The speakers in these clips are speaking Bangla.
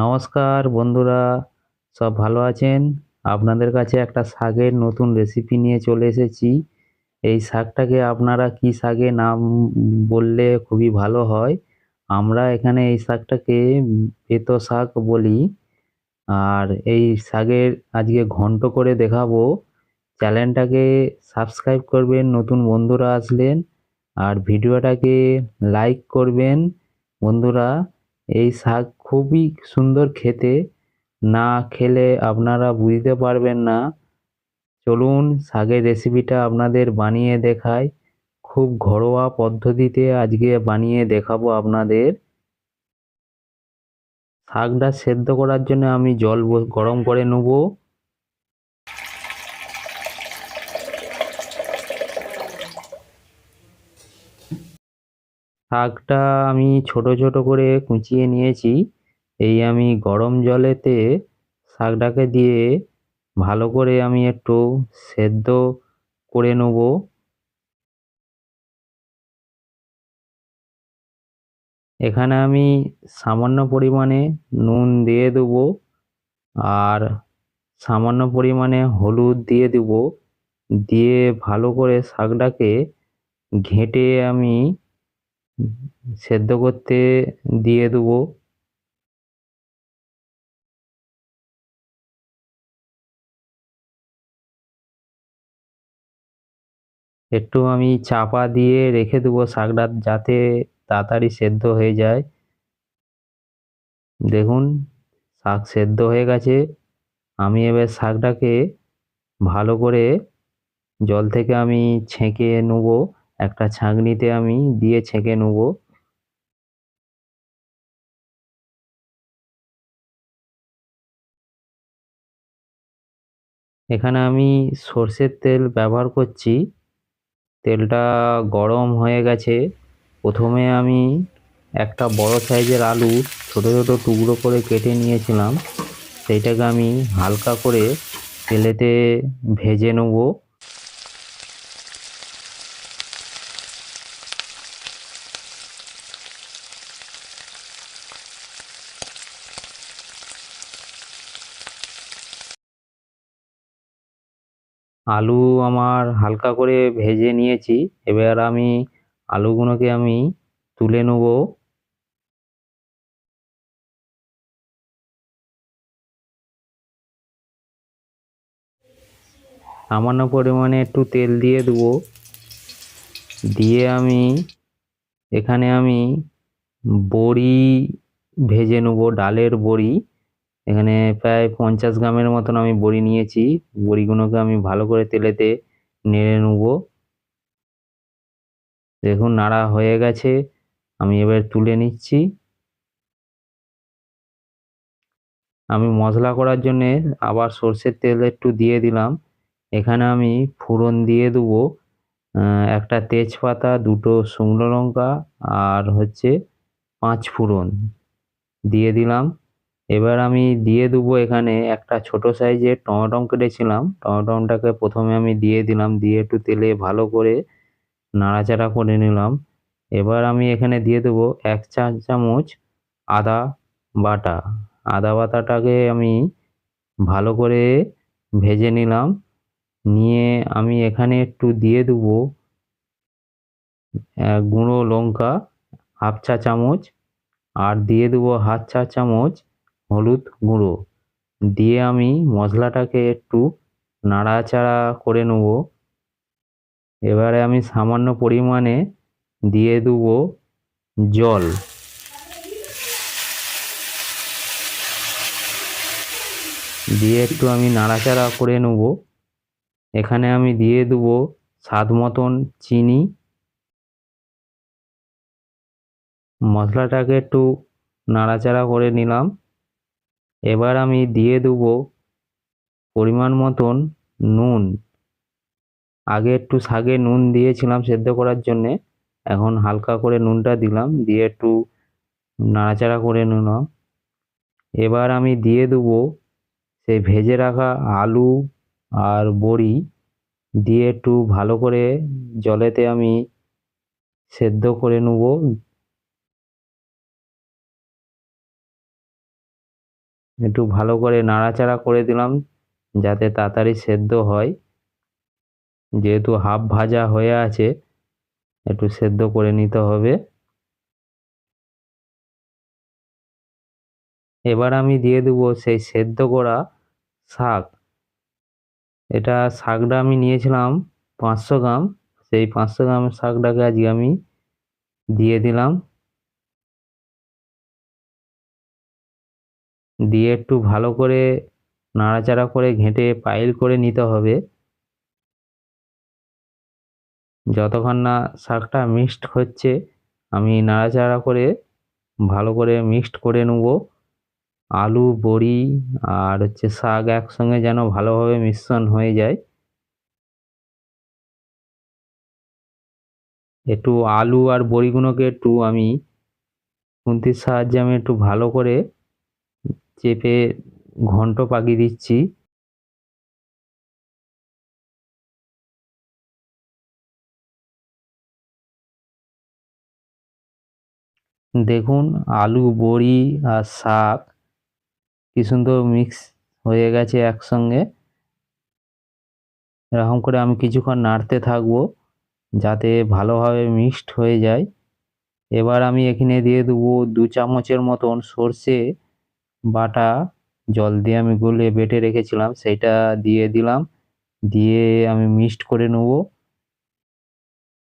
নমস্কার বন্ধুরা, সব ভালো আছেন? আপনাদের কাছে একটা শাকের নতুন রেসিপি নিয়ে চলে এসেছি। এই শাকটাকে আপনারা কি শাকের নাম বললে খুবই ভালো হয়? আমরা এখানে এই শাকটাকে বেতো শাক বলি। আর এই শাকের আজকে ঘন্ট করে দেখাবো। চ্যানেলটাকে সাবস্ক্রাইব করবেন, নতুন বন্ধুরা আসলেন। আর ভিডিওটাকে লাইক করবেন বন্ধুরা। এই শাক খুবই সুন্দর খেতে। না খেলে আপনারা বুঝতে পারবেন না। চলুন শাকের রেসিপিটা আপনাদের বানিয়ে দেখাই। খুব ঘরোয়া পদ্ধতিতে আজকে বানিয়ে দেখাবো আপনাদের। শাকটা সেদ্ধ করার জন্য আমি জল গরম করে নেব। শাকটা আমি ছোট ছোট করে কুচিয়ে নিয়েছি। এই আমি গরম জলেতে শাকটাকে দিয়ে ভালো করে আমি একটু সেদ্ধ করে নেব। এখানে আমি সামান্য পরিমাণে নুন দিয়ে দেবো আর সামান্য পরিমাণে হলুদ দিয়ে দেব। দিয়ে ভালো করে শাকটাকে ঘেঁটে আমি সেদ্ধ করতে দিয়ে দেবো। একটু আমি চাপা দিয়ে রেখে দেবো শাকটা যাতে তাড়াতাড়ি সেদ্ধ হয়ে যায়। দেখুন, শাক সেদ্ধ হয়ে গেছে। আমি এবার শাকটাকে ভালো করে জল থেকে আমি ছেঁকে নেব। একটা ছাঁকনিতে আমি দিয়ে ছেঁকে নেব। এখানে আমি সর্ষের তেল ব্যবহার করছি। তেলটা গরম হয়ে গেছে। প্রথমে আমি একটা বড় সাইজের আলু ছোট ছোট টুকরো করে কেটে নিয়েছিলাম। সেইটাকে আমি হালকা করে তেলেতে ভেজে নেব। আলু আমার হালকা করে ভেজে নিয়েছি। এবার আমি আলুগুলোকে আমি তুলে নেব। সামান্য পরিমাণে একটু তেল দিয়ে দেবো। দিয়ে আমি এখানে আমি বড়ি ভেজে নেব, ডালের বড়ি। এখানে প্রায় পঞ্চাশ গ্রামের মতন আমি বড়ি নিয়েছি। বড়িগুলোকে আমি ভালো করে তেলেতে নেড়ে নেব। দেখুন, নাড়া হয়ে গেছে। আমি এবার তুলে নিচ্ছি। আমি মশলা করার জন্যে আবার সর্ষের তেল একটু দিয়ে দিলাম। এখানে আমি ফোড়ন দিয়ে দেবো। একটা তেজপাতা, দুটো শুকনো লঙ্কা আর হচ্ছে পাঁচ ফোড়ন দিয়ে দিলাম। এবার আমি দিয়ে দেবো এখানে একটা ছোট সাইজের টমেটম কেটেছিলাম। টমেটমটাকে প্রথমে আমি দিয়ে দিলাম, দিয়ে একটু তেলে ভালো করে নাড়াচাড়া করে নিলাম। এবার আমি এখানে দিয়ে দেবো এক চা চামচ আদা বাটা। আদা বাটাটাকে আমি ভালো করে ভেজে নিলাম। নিয়ে আমি এখানে একটু দিয়ে দেবো গুঁড়ো লঙ্কা হাফ চা চামচ। আর দিয়ে দেবো হাফ চা চামচ হলুদ গুঁড়ো। দিয়ে আমি মশলাটাকে একটু নাড়াচাড়া করে নেব। এবারে আমি সামান্য পরিমাণে দিয়ে দেবো জল। দিয়ে একটু আমি নাড়াচাড়া করে নেব। এখানে আমি দিয়ে দেবো স্বাদ মতন চিনি। মশলাটাকে একটু নাড়াচাড়া করে নিলাম। এবার আমি দিয়ে দেবো পরিমাণ মতন নুন। আগে একটু শাকে নুন দিয়েছিলাম সেদ্ধ করার জন্যে, এখন হালকা করে নুনটা দিলাম, দিয়ে একটু নাড়াচাড়া করে নিলাম এবার আমি দিয়ে দেবো সেই ভেজে রাখা আলু আর বড়ি, দিয়ে একটু ভালো করে জলেতে আমি সেদ্ধ করে নেব। একটু ভালো করে নাড়াচাড়া করে দিলাম যাতে তাড়াতাড়ি সেদ্ধ হয়। যেহেতু হাফ ভাজা হয়ে আছে, একটু সেদ্ধ করে নিতে হবে। এবার আমি দিয়ে দেবো সেই সেদ্ধ করা শাক। এটা শাকটা আমি নিয়েছিলাম পাঁচশো গ্রাম, সেই পাঁচশো গ্রাম শাকটাকে আজকে আমি দিয়ে দিলাম। দিয়ে একটু ভালো করে নাড়াচাড়া করে ঘেঁটে পাইল করে নিতে হবে। যতক্ষণ না শাকটা মিক্সড হচ্ছে, আমি নাড়াচাড়া করে ভালো করে মিক্সড করে নেব। আলু, বড়ি আর হচ্ছে শাক একসঙ্গে যেন ভালোভাবে মিশ্রণ হয়ে যায়। একটু আলু আর বড়িগুলোকে একটু আমি খুন্তির সাহায্যে আমি একটু ভালো করে চেপে ঘন্ট পাকিয়ে দিচ্ছি। দেখুন, আলু, বড়ি আর শাক কি সুন্দর মিক্স হয়ে গেছে একসঙ্গে। এরকম করে আমি কিছুক্ষণ নাড়তে থাকব যাতে ভালোভাবে মিক্সড হয়ে যায়। এবার আমি এখানে দিয়ে দেবো দু চামচের মতন সর্ষে বাটা জল দিয়ে আমি গুলে বেটে রেখেছিলাম, সেইটা দিয়ে দিলাম, দিয়ে আমি মিক্সড করে নেব।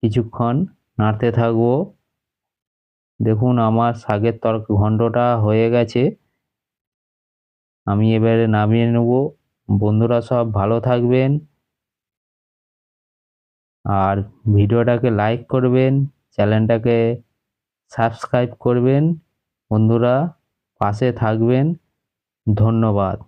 কিছুক্ষণ নাড়তে থাকব। দেখুন, আমার শাকের তরক ঘন্টটা হয়ে গেছে। আমি এবারে নামিয়ে নেব। বন্ধুরা সব ভালো থাকবেন। আর ভিডিওটাকে লাইক করবেন, চ্যানেলটাকে সাবস্ক্রাইব করবেন। বন্ধুরা পাশে থাকবেন। ধন্যবাদ।